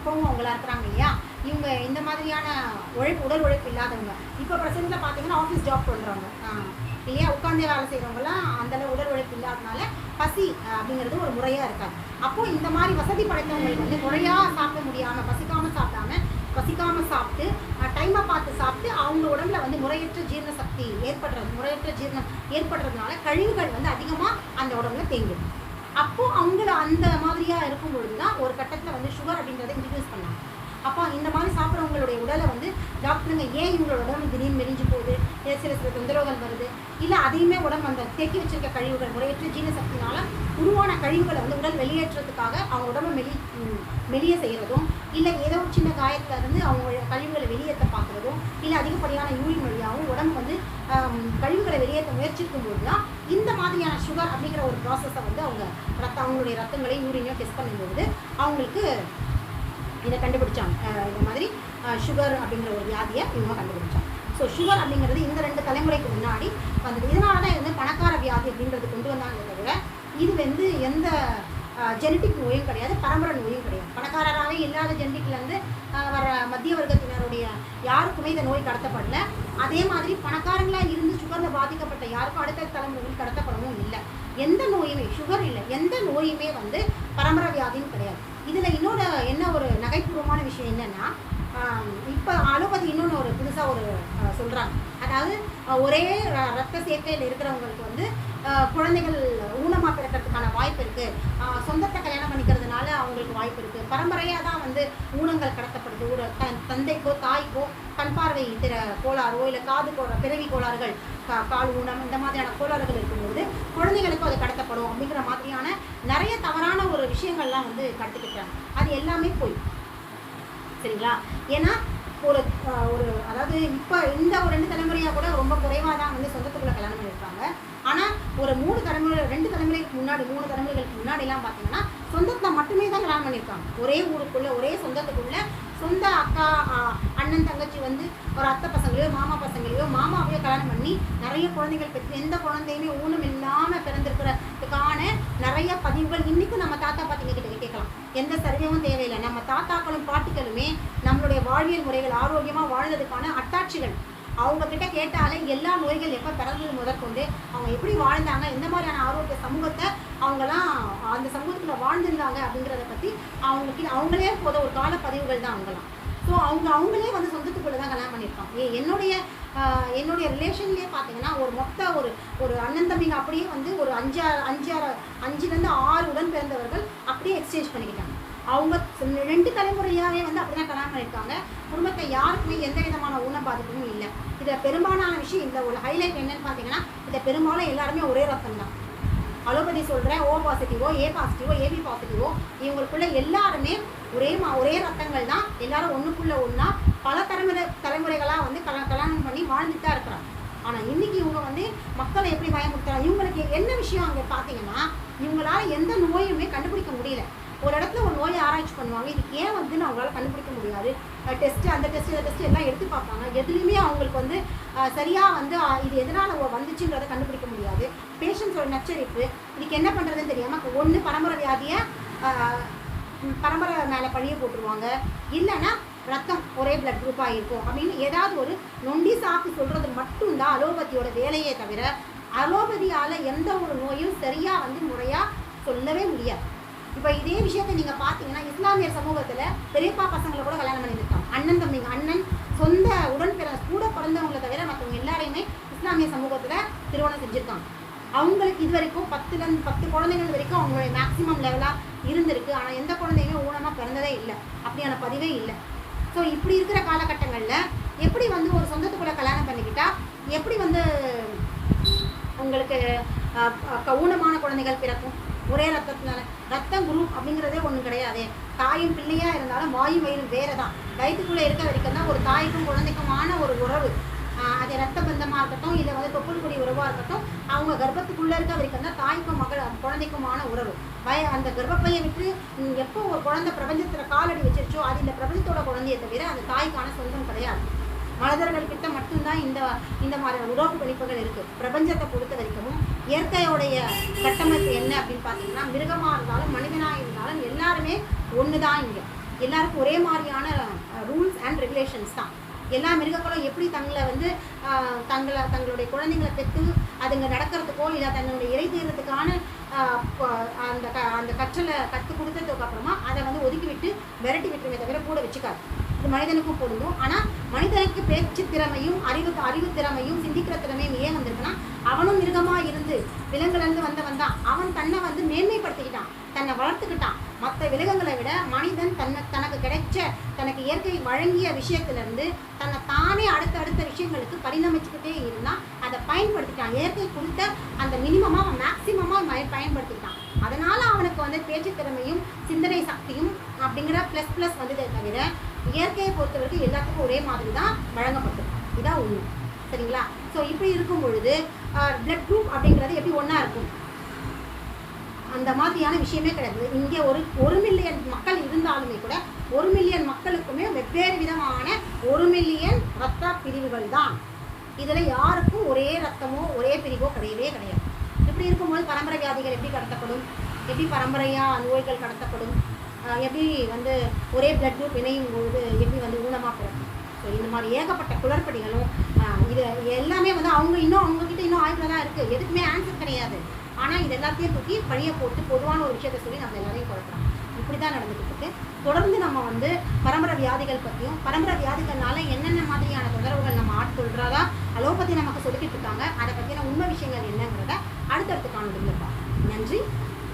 இப்போவும் அவங்களா இருக்கிறாங்க இல்லையா? இவங்க இந்த மாதிரியான உழைப்பு உடல் உழைப்பு இல்லாதவங்க. இப்போ ப்ரெசென்ட்டில் பார்த்தீங்கன்னா ஆஃபீஸ் ஜாப் பண்ணுறவங்க இல்லையா? உட்காந்தே வேலை செய்கிறவங்களாம் அந்தளவு உடல் உழைப்பு இல்லாதனால பசி அப்படிங்கிறது ஒரு முறையாக இருக்காது. அப்போது இந்த மாதிரி வசதி படைத்தவங்களுக்கு வந்து முறையாக சாப்பிட முடியாமல் பசிக்காமல் சாப்பிடாம பசிக்காமல் சாப்பிட்டு டைமை பார்த்து சாப்பிட்டு அவங்க உடம்புல வந்து முறையற்ற ஜீரண சக்தி ஏற்படுறது முறையற்ற ஜீரணம் ஏற்படுறதுனால கழிவுகள் வந்து அதிகமாக அந்த உடம்புல தேங்குது அப்போ அவங்கள அந்த மாதிரியா இருக்கும் பொழுது தான் ஒரு கட்டத்தில் வந்து சுகர் அப்படின்றத இன்ட்ரடியூஸ் பண்ணாங்க. அப்போ இந்த மாதிரி சாப்பிட்றவங்களுடைய உடலை வந்து டாக்டருங்க ஏன் இவங்களோட உடம்பு திடீர்னு மெலிஞ்சு போகுது? சில சில தொந்தரவுகள் வருது? இல்லை அதையுமே உடம்பு அந்த தேக்கி வச்சிருக்க கழிவுகள் முறையற்ற ஜீரண சக்தினால உருவான கழிவுகளை வந்து உடல் வெளியேற்றத்துக்காக அவங்க உடம்பை மெலி மெலிய செய்கிறதும் இல்லை ஏதோ ஒரு சின்ன காயத்தில் இருந்து அவங்க கழிவுகளை வெளியேற்ற பார்க்குறதும் இல்லை அதிகப்படியான யூரின் வழியாகவும் உடம்பு வந்து கழிவுகளை வெளியேற்ற முயற்சிக்கும் போது தான் இந்த மாதிரியான சுகர் அப்படிங்கிற ஒரு ப்ராசஸை வந்து அவங்க ரத்த அவங்களுடைய ரத்தங்களையும் யூரினையும் டெஸ்ட் பண்ணும்போது அவங்களுக்கு இதை கண்டுபிடிச்சாங்க. இந்த மாதிரி சுகர் அப்படிங்கிற ஒரு வியாதியை இவங்க கண்டுபிடிச்சாங்க. ஸோ சுகர் அப்படிங்கிறது இந்த ரெண்டு தலைமுறைக்கு முன்னாடி வந்தது இதனால தான் இது வந்து பணக்கார வியாதி அப்படின்றது கொண்டு வந்தாங்க தவிர இது வந்து எந்த ஜெனட்டிக் நோயும் கிடையாது பரம்பரை நோயும் கிடையாது. பணக்காரராகவே இல்லாத ஜெனட்டிக்லேருந்து வர மத்திய வர்க்கத்தினருடைய யாருக்குமே இந்த நோய் கடத்தப்படல. அதே மாதிரி பணக்காரங்களாக இருந்து சுகரில் பாதிக்கப்பட்ட யாருக்கும் அடுத்த தலைமுறையில் கடத்தப்படவும் இல்லை. எந்த நோயுமே சுகர் இல்லை எந்த நோயுமே வந்து பரம்பரை வியாதின்னு கிடையாது. இதில் இன்னொரு என்ன ஒரு நகைப்பூர்வமான விஷயம் என்னென்னா இப்போ அலோபதி இன்னொன்று ஒரு புதுசாக ஒரு சொல்கிறாங்க அதாவது ஒரே ர- ரத்த சேர்க்கையில் இருக்கிறவங்களுக்கு வந்து குழந்தைகள் ஊனமாக பிறக்கிறதுக்கான வாய்ப்பு இருக்குது சொந்தத்தை கல்யாணம் பண்ணிக்கிறதுனால அவங்களுக்கு வாய்ப்பு இருக்குது பரம்பரையாக தான் வந்து ஊனங்கள் கடத்தப்படுது. ஒரு த தந்தைக்கோ தாய்க்கோ கண் பார்வை திற கோளாறோ இல்லை காது கோள பிறவி கோளாறுகள் கா- கால் ஊனம் இந்த மாதிரியான கோளாறுகள் இருக்கும்போது குழந்தைகளுக்கும் அது கடத்தப்படும் அப்படிங்கிற மாதிரியான நிறைய தவறான ஒரு விஷயங்கள்லாம் வந்து கடத்திக்கிட்டாங்க. அது எல்லாமே போய் சரிங்களா? ஏன்னா ஒரு ஒரு அதாவது இப்போ இந்த ஒரு ரெண்டு தலைமுறையாக கூட ரொம்ப குறைவாக தான் வந்து சொந்தத்துக்குள்ளே கல்யாணம் பண்ணியிருக்காங்க ஆனால் ஒரு மூணு தலைமுறை ரெண்டு தலைமுறைக்கு முன்னாடி மூணு தலைமுறைகளுக்கு முன்னாடிலாம் பார்த்தீங்கன்னா சொந்தத்தில் மட்டுமே தான் கல்யாணம் பண்ணியிருக்காங்க ஒரே ஊருக்குள்ளே ஒரே சொந்தத்துக்குள்ளே சொந்த அக்கா அண்ணன் தங்கச்சி வந்து ஒரு அத்தை பசங்களையோ மாமா பசங்களையோ மாமாவையோ கல்யாணம் பண்ணி நிறைய குழந்தைகள் பெற்று எந்த குழந்தையுமே ஊனம் இல்லாமல் பிறந்திருக்கிறதுக்கான நிறைய பதிவுகள் இன்றைக்கும் நம்ம தாத்தா பாட்டிங்க கிட்ட கேட்கலாம். எந்த சர்வேவும் தேவையில்லை. நம்ம தாத்தாக்கள் வாழ்வியல் முறைகள் ஆரோக்கியமாக வாழ்ந்ததுக்கான அட்டாட்சிகள். அவங்க கிட்ட கேட்டாலே எல்லா நோய்கள் எப்போ பிறந்தது முதற்கொண்டு அவங்க எப்படி வாழ்ந்தாங்க எந்த மாதிரியான ஆரோக்கிய சமூகத்தை அவங்கலாம் அந்த சமூகத்தில் வாழ்ந்திருந்தாங்க அப்படிங்கிறத பற்றி அவங்களுக்கு அவங்களே போத ஒரு கால பதிவுகள் தான் அவங்களாம் ஸோ அவங்க அவங்களே வந்து சொந்தத்துக்குள்ளே தான் கல்யாணம் பண்ணியிருப்பாங்க ஏ என்னுடைய என்னுடைய ரிலேஷன்லேயே பார்த்தீங்கன்னா ஒரு மொத்த ஒரு ஒரு அண்ணன் தம்பிங்க அப்படியே வந்து ஒரு அஞ்சு அஞ்சாறு அஞ்சுலேருந்து ஆறு உடன் பிறந்தவர்கள் அப்படியே எக்ஸ்சேஞ்ச் பண்ணிக்கிட்டாங்க. அவங்க ரெண்டு தலைமுறையாகவே வந்து அப்படி தான் கல்யாணம் பண்ணியிருக்காங்க குடும்பத்தை யாருக்குமே எந்த விதமான ஊன பாதிப்பும் இல்லை. இதில் பெரும்பாலான விஷயம் இந்த ஒரு ஹைலைட் என்னன்னு பார்த்தீங்கன்னா இதை பெரும்பாலும் எல்லாருமே ஒரே ரத்தம் தான். அலோபதி சொல்கிறேன் ஓ பாசிட்டிவோ ஏ பாசிட்டிவோ ஏபி பாசிட்டிவோ இவங்களுக்குள்ள எல்லாருமே ஒரே மா ஒரே ரத்தங்கள் தான். எல்லாரும் ஒன்றுக்குள்ளே ஒன்றா பல தலைமுறை தலைமுறைகளாக வந்து கல கல்யாணம் பண்ணி வாழ்ந்துட்டு தான் இருக்கிறாங்க. ஆனால் இன்றைக்கி இவங்க வந்து மக்களை எப்படி பயமுறுத்துறாங்க? இவங்களுக்கு என்ன விஷயம் அங்கே பார்த்தீங்கன்னா இவங்களால எந்த நோயுமே கண்டுபிடிக்க முடியல. ஒரு இடத்துல ஒரு நோயை ஆராய்ச்சி பண்ணுவாங்க. இதுக்கு ஏன் வந்து அவங்களால கண்டுபிடிக்க முடியாது? டெஸ்ட் அந்த டெஸ்ட் இந்த டெஸ்ட் எல்லாம் எடுத்து பார்ப்பாங்க. எதுலையுமே அவங்களுக்கு வந்து சரியாக சரியா வந்து இது எதனால வந்துச்சுன்றதை கண்டுபிடிக்க முடியாது. பேஷண்ட்ஸோட நச்சரிப்பு இதுக்கு என்ன பண்றதுன்னு தெரியாம ஒன்று பரம்பரை வியாதியை பரம்பரை மேலே பழிய போட்டுருவாங்க. இல்லைன்னா ரத்தம் ஒரே பிளட் குரூப்பாக இருக்கும் அப்படின்னு ஏதாவது ஒரு நொண்டி சாக்கு சொல்றது மட்டும்தான் அலோபதியோட வேலையே தவிர அலோபதியால் எந்த ஒரு நோயும் சரியாக வந்து முறையாக சொல்லவே முடியாது. இப்போ இதே விஷயத்தை நீங்கள் பார்த்தீங்கன்னா இஸ்லாமியர் சமூகத்தில் பெரியப்பா பசங்களை கூட கல்யாணம் பண்ணியிருக்காங்க. அண்ணன் தம்பிங்க அண்ணன் சொந்த உடன் பிற கூட பிறந்தவங்களை தவிர மற்றவங்க எல்லாரையுமே இஸ்லாமிய சமூகத்தில் திருமணம் செஞ்சுருக்காங்க. அவங்களுக்கு இது வரைக்கும் பத்துலேருந்து பத்து குழந்தைகள் வரைக்கும் அவங்களுடைய மேக்ஸிமம் லெவலாக இருந்திருக்கு. ஆனால் எந்த குழந்தையுமே ஊனமாக பிறந்ததே இல்லை. அப்படியான பதிவே இல்லை. ஸோ இப்படி இருக்கிற காலகட்டங்களில் எப்படி வந்து ஒரு சொந்தத்துக்குள்ள கல்யாணம் பண்ணிக்கிட்டா எப்படி வந்து உங்களுக்கு ஊனமான குழந்தைகள் பிறக்கும்? ஒரே ரத்தத்தினால. ரத்தம் குரூப் அப்படிங்கிறதே ஒன்றும் கிடையாது. தாயும் பிள்ளையாக இருந்தாலும் வாயு வயிறு வேறு தான் வயிற்றுக்குள்ளே இருக்க வரைக்கும் தான் ஒரு தாய்க்கும் குழந்தைக்குமான ஒரு உறவு. அது ரத்த பந்தமாக இருக்கட்டும் இல்லை வந்து தொப்புள்கொடி உறவாக இருக்கட்டும் அவங்க கர்ப்பத்துக்குள்ளே இருக்க வரைக்கும் தான் தாய்க்கும் மகள் குழந்தைக்குமான உறவு. வய அந்த கர்ப்பப்பையை விட்டு எப்போ ஒரு குழந்தை பிரபஞ்சத்தில் காலடி வச்சிருச்சோ அது இந்த பிரபஞ்சத்தோட குழந்தையை தவிர அந்த தாய்க்கான சொந்தம் கிடையாது. மனிதர்கள்கிட்ட மட்டும்தான் இந்த இந்த மாதிரி உறவு பிணைப்புகள் இருக்குது பிரபஞ்சத்தை பொறுத்த வரைக்கும் இயற்கையோடைய கட்டமைப்பு என்ன அப்படின்னு பார்த்தீங்கன்னா மிருகமாக இருந்தாலும் மனிதனாக இருந்தாலும் எல்லாருமே ஒன்று தான் இங்கே. எல்லாருக்கும் ஒரே மாதிரியான ரூல்ஸ் அண்ட் ரெகுலேஷன்ஸ் தான். எல்லா மிருகங்களும் எப்படி தங்களை வந்து தங்களை தங்களுடைய குழந்தைங்களை பெற்று அதுங்க நடக்கிறதுக்கோ இல்லை தன்னுடைய இறை தீர்றதுக்கான அந்த க அந்த கற்றலை கற்றுக் கொடுத்ததுக்கு அப்புறமா அதை வந்து ஒதுக்கி விட்டு விரட்டி விட்டுருமே தவிர கூட வச்சுக்காது. மனிதனுக்கும் பொருந்தும். ஆனால் மனிதனுக்கு பேச்சு திறமையும் அறிவு அறிவு திறமையும் சிந்திக்கிற திறமையும் ஏன் வந்திருக்குன்னா அவனும் மிருகமாக இருந்து விலங்குலேருந்து வந்தவன் தான். அவன் தன்னை வந்து மேன்மைப்படுத்திக்கிட்டான். தன்னை வளர்த்துக்கிட்டான். மற்ற விலங்குகளை விட மனிதன் தன்னை தனக்கு கிடைச்ச தனக்கு இயற்கை வழங்கிய விஷயத்திலேருந்து தன்னை தானே அடுத்த அடுத்த விஷயங்களுக்கு பரிணமிச்சுக்கிட்டே இருந்தான் அதை பயன்படுத்திட்டான். இயற்கை கொடுத்த அந்த மினிமமாக அவன் மேக்சிமமாக பயன்படுத்திக்கிட்டான். அதனால் அவனுக்கு வந்து பேச்சு திறமையும் சிந்தனை சக்தியும் அப்படிங்கிற ப்ளஸ் ப்ளஸ் வந்ததே தவிர இயற்கையை பொறுத்தவரைக்கும் எல்லாத்துக்கும் ஒரே மாதிரி தான் வழங்கப்பட்டிருக்கும் இதான் உண்மை சரிங்களா? ஸோ இப்படி இருக்கும் பொழுது பிளட் குரூப் அப்படிங்கிறது எப்படி ஒன்றா இருக்கும்? அந்த மாதிரியான விஷயமே கிடையாது. இங்கே ஒரு ஒரு மில்லியன் மக்கள் இருந்தாலுமே கூட ஒரு மில்லியன் மக்களுக்குமே வெவ்வேறு விதமான ஒரு மில்லியன் ரத்த பிரிவுகள் தான். இதில் யாருக்கும் ஒரே ரத்தமோ ஒரே பிரிவோ கிடையவே கிடையாது. இப்படி இருக்கும்போது பரம்பரை வியாதிகள் எப்படி கடத்தப்படும்? எப்படி பரம்பரையாக நோய்கள் கடத்தப்படும்? எப்படி வந்து ஒரே பிளட் குரூப் இணையும் பொழுது எப்படி வந்து ஊனமாக பிறக்கும்? ஸோ இந்த மாதிரி ஏகப்பட்ட குளறுபடிகளும் இது எல்லாமே வந்து அவங்க இன்னும் அவங்கக்கிட்ட இன்னும் ஆய்வில் தான் இருக்குது எதுக்குமே ஆன்சர் கிடையாது. ஆனால் இது எல்லாத்தையும் தூக்கி பழியை போட்டு பொதுவான ஒரு விஷயத்தை சொல்லி நம்ம எல்லாரையும் குழப்பலாம் இப்படி தான் நடந்துகிட்டு இருக்கு. தொடர்ந்து நம்ம வந்து பரம்பரை வியாதிகள் பற்றியும் பரம்பரை வியாதிகள்னால என்னென்ன மாதிரியான தொடர்புகள் நம்ம ஆட்கொள்றதா அலோபதி நமக்கு சொல்லிக்கிட்டு இருக்காங்க. அதை பற்றின உண்மை விஷயங்கள் என்னங்கிறத அடுத்தடுத்து காணொலியில் பார்ப்போம். நன்றி.